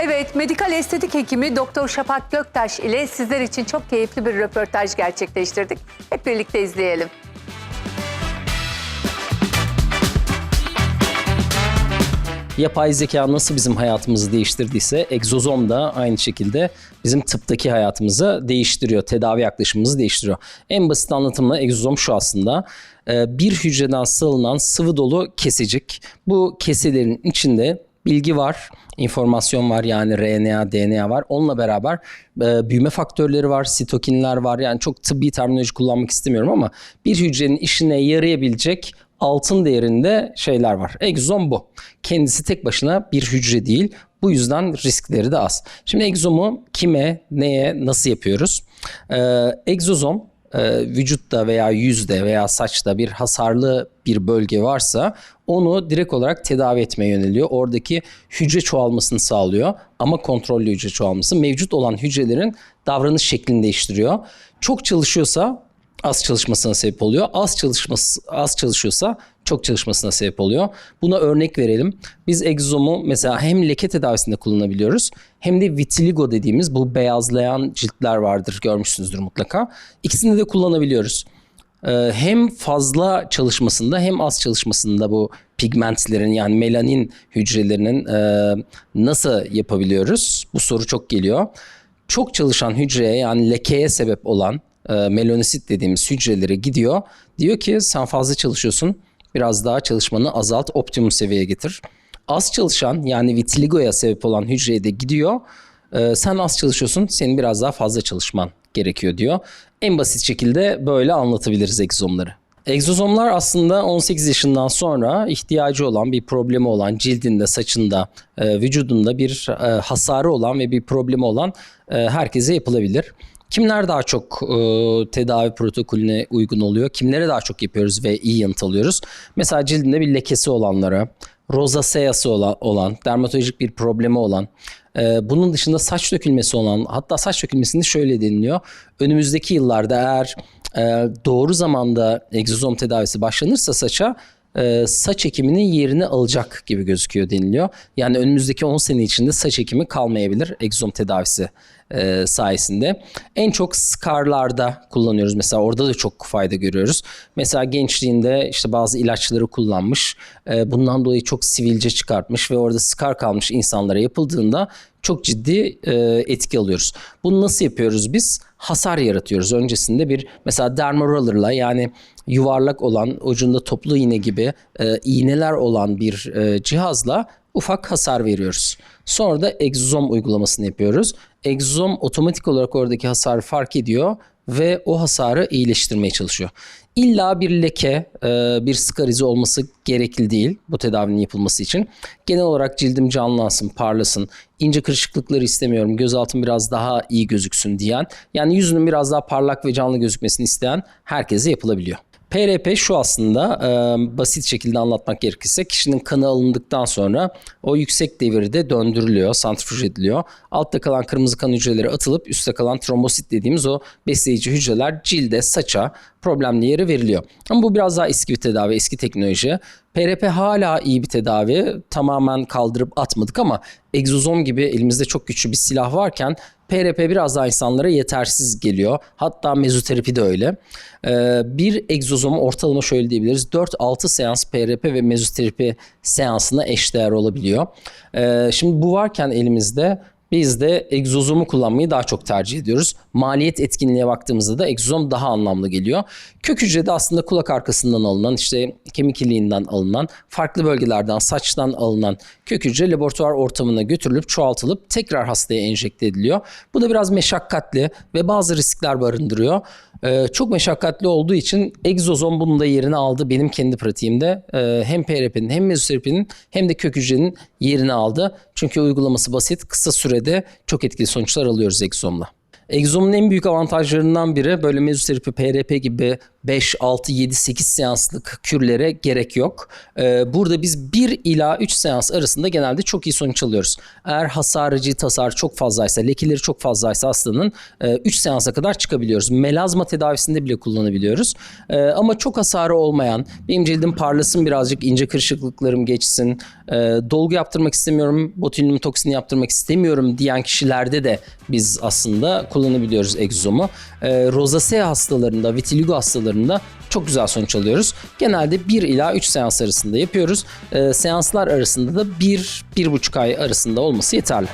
Evet, medikal estetik hekimi Doktor Şafak Göktaş ile sizler için çok keyifli bir röportaj gerçekleştirdik. Hep birlikte izleyelim. Yapay zeka nasıl bizim hayatımızı değiştirdiyse egzozom da aynı şekilde bizim tıptaki hayatımızı değiştiriyor. Tedavi yaklaşımımızı değiştiriyor. En basit anlatımla egzozom şu aslında. Ee, Bir hücreden salınan sıvı dolu kesecik. Bu keselerin içinde bilgi var, informasyon var yani RNA, DNA var. Onunla beraber e, büyüme faktörleri var, sitokinler var. Yani çok tıbbi terminoloji kullanmak istemiyorum ama bir hücrenin işine yarayabilecek altın değerinde şeyler var. Egzom bu. Kendisi tek başına bir hücre değil. Bu yüzden riskleri de az. Şimdi egzomu kime, neye, nasıl yapıyoruz? Ee, egzozom e, vücutta veya yüzde veya saçta bir hasarlı bir bölge varsa onu direkt olarak tedavi etmeye yöneliyor. Oradaki hücre çoğalmasını sağlıyor ama kontrollü hücre çoğalması. Mevcut olan hücrelerin davranış şeklini değiştiriyor. Çok çalışıyorsa az çalışmasına sebep oluyor. Az çalışması az çalışıyorsa çok çalışmasına sebep oluyor. Buna örnek verelim. Biz egzomu mesela hem leke tedavisinde kullanabiliyoruz hem de vitiligo dediğimiz bu beyazlayan ciltler vardır görmüşsünüzdür mutlaka. İkisini de kullanabiliyoruz. Ee, hem fazla çalışmasında hem az çalışmasında bu pigmentlerin yani melanin hücrelerinin e, nasıl yapabiliyoruz? Bu soru çok geliyor. Çok çalışan hücreye yani lekeye sebep olan e, melanosit dediğimiz hücrelere gidiyor. Diyor ki sen fazla çalışıyorsun. Biraz daha çalışmanı azalt, optimum seviyeye getir. Az çalışan yani vitiligoya sebep olan hücreye de gidiyor. E, sen az çalışıyorsun, senin biraz daha fazla çalışman gerekiyor diyor. En basit şekilde böyle anlatabiliriz egzomları. Egzozomlar aslında 18 yaşından sonra ihtiyacı olan bir problemi olan cildinde, saçında, e, vücudunda bir e, hasarı olan ve bir problemi olan e, herkese yapılabilir. Kimler daha çok e, tedavi protokolüne uygun oluyor? Kimlere daha çok yapıyoruz ve iyi yanıt alıyoruz? Mesela cildinde bir lekesi olanlara, rozaseası olan, olan dermatolojik bir problemi olan, e, bunun dışında saç dökülmesi olan, hatta saç dökülmesinde şöyle deniliyor. Önümüzdeki yıllarda eğer e, doğru zamanda egzozom tedavisi başlanırsa saça saç ekiminin yerini alacak gibi gözüküyor deniliyor. Yani önümüzdeki 10 sene içinde saç ekimi kalmayabilir egzozom tedavisi e, sayesinde. En çok scarlarda kullanıyoruz. Mesela orada da çok fayda görüyoruz. Mesela gençliğinde işte bazı ilaçları kullanmış. e, bundan dolayı çok sivilce çıkartmış ve orada scar kalmış insanlara yapıldığında çok ciddi e, etki alıyoruz. Bunu nasıl yapıyoruz biz? Hasar yaratıyoruz. Öncesinde bir mesela dermaroller'la yani yuvarlak olan ucunda toplu iğne gibi e, iğneler olan bir e, cihazla ufak hasar veriyoruz. Sonra da egzozom uygulamasını yapıyoruz. Egzozom otomatik olarak oradaki hasarı fark ediyor ve o hasarı iyileştirmeye çalışıyor. İlla bir leke, e, bir skar izi olması gerekli değil bu tedavinin yapılması için. Genel olarak cildim canlansın, parlasın, ince kırışıklıkları istemiyorum, gözaltım biraz daha iyi gözüksün diyen, yani yüzünün biraz daha parlak ve canlı gözükmesini isteyen herkese yapılabiliyor. PRP şu aslında e, basit şekilde anlatmak gerekirse kişinin kanı alındıktan sonra o yüksek devirde döndürülüyor, santrifüj ediliyor. Altta kalan kırmızı kan hücreleri atılıp üstte kalan trombosit dediğimiz o besleyici hücreler cilde, saça problemli yere veriliyor. Ama bu biraz daha eski bir tedavi, eski teknoloji. PRP hala iyi bir tedavi. Tamamen kaldırıp atmadık ama egzozom gibi elimizde çok güçlü bir silah varken PRP biraz daha insanlara yetersiz geliyor. Hatta mezoterapi de öyle. Ee, bir egzozomu ortalama şöyle diyebiliriz. 4-6 seans PRP ve mezoterapi seansına eşdeğer olabiliyor. Ee, şimdi bu varken elimizde biz de egzozomu kullanmayı daha çok tercih ediyoruz. Maliyet etkinliğe baktığımızda da egzozom daha anlamlı geliyor. Kök hücrede aslında kulak arkasından alınan, işte kemik iliğinden alınan, farklı bölgelerden, saçtan alınan kök hücre laboratuvar ortamına götürülüp çoğaltılıp tekrar hastaya enjekte ediliyor. Bu da biraz meşakkatli ve bazı riskler barındırıyor. Ee, çok meşakkatli olduğu için egzozom bunun da yerini aldı. Benim kendi pratiğimde e, hem PRP'nin hem mezoterapinin hem de kök hücrenin yerini aldı. Çünkü uygulaması basit, kısa sürede çok etkili sonuçlar alıyoruz egzozomla. Egzomun en büyük avantajlarından biri böyle mezoterapi, PRP gibi 5, 6, 7, 8 seanslık kürlere gerek yok. Ee, burada biz 1 ila 3 seans arasında genelde çok iyi sonuç alıyoruz. Eğer hasarı, cilt hasarı çok fazlaysa, lekeleri çok fazlaysa hastanın 3 seansa kadar çıkabiliyoruz. Melazma tedavisinde bile kullanabiliyoruz. Ee, ama çok hasarı olmayan, benim cildim parlasın birazcık, ince kırışıklıklarım geçsin, e, dolgu yaptırmak istemiyorum, botulinum toksini yaptırmak istemiyorum diyen kişilerde de biz aslında kullanabiliyoruz egzozomu. E, rozasea hastalarında, vitiligo hastalarında çok güzel sonuç alıyoruz. Genelde 1 ila 3 seans arasında yapıyoruz. E, seanslar arasında da 1-1,5 ay arasında olması yeterli.